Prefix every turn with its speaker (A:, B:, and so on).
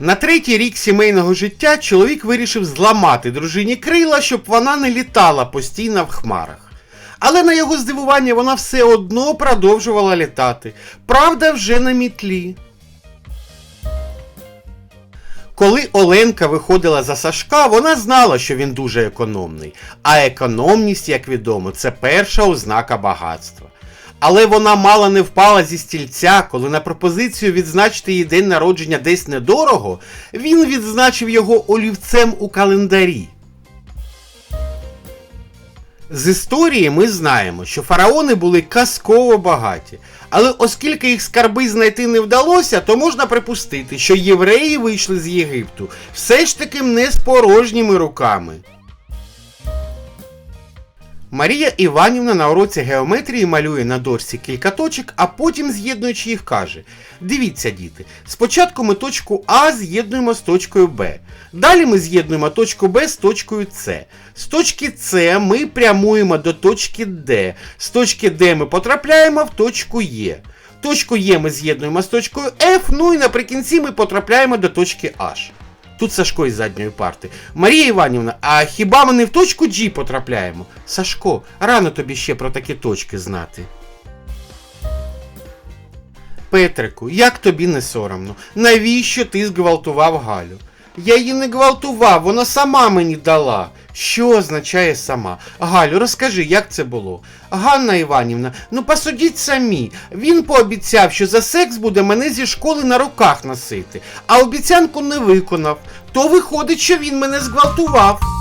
A: На третій рік сімейного життя чоловік вирішив зламати дружині крила, щоб вона не літала постійно в хмарах. Але на його здивування вона все одно продовжувала літати. Правда, вже на мітлі. Коли Оленка виходила за Сашка, вона знала, що він дуже економний. А економність, як відомо, це перша ознака багатства. Але вона мало не впала зі стільця, коли на пропозицію відзначити її день народження десь недорого, він відзначив його олівцем у календарі. З історії ми знаємо, що фараони були казково багаті, але оскільки їх скарби знайти не вдалося, то можна припустити, що євреї вийшли з Єгипту все ж таки не з порожніми руками. Марія Іванівна на уроці геометрії малює на дошці кілька точок, а потім, з'єднуючи їх, каже: Дивіться, діти, спочатку ми точку А з'єднуємо з точкою Б. Далі ми з'єднуємо точку Б з точкою С. З точки С ми прямуємо до точки Д. З точки Д ми потрапляємо в точку Е. Точку Е ми з'єднуємо з точкою F, ну і наприкінці ми потрапляємо до точки H. Тут Сашко із задньої парти. Марія Іванівна, а хіба ми не в точку G потрапляємо? Сашко, рано тобі ще про такі точки знати. Петрику, як тобі не соромно? Навіщо ти зґвалтував Галю? Я її не гвалтував, вона сама мені дала. Що означає сама? Галю, розкажи, як це було? Ганна Іванівна, ну посудіть самі. Він пообіцяв, що за секс буде мене зі школи на руках носити, а обіцянку не виконав. То виходить, що він мене зґвалтував.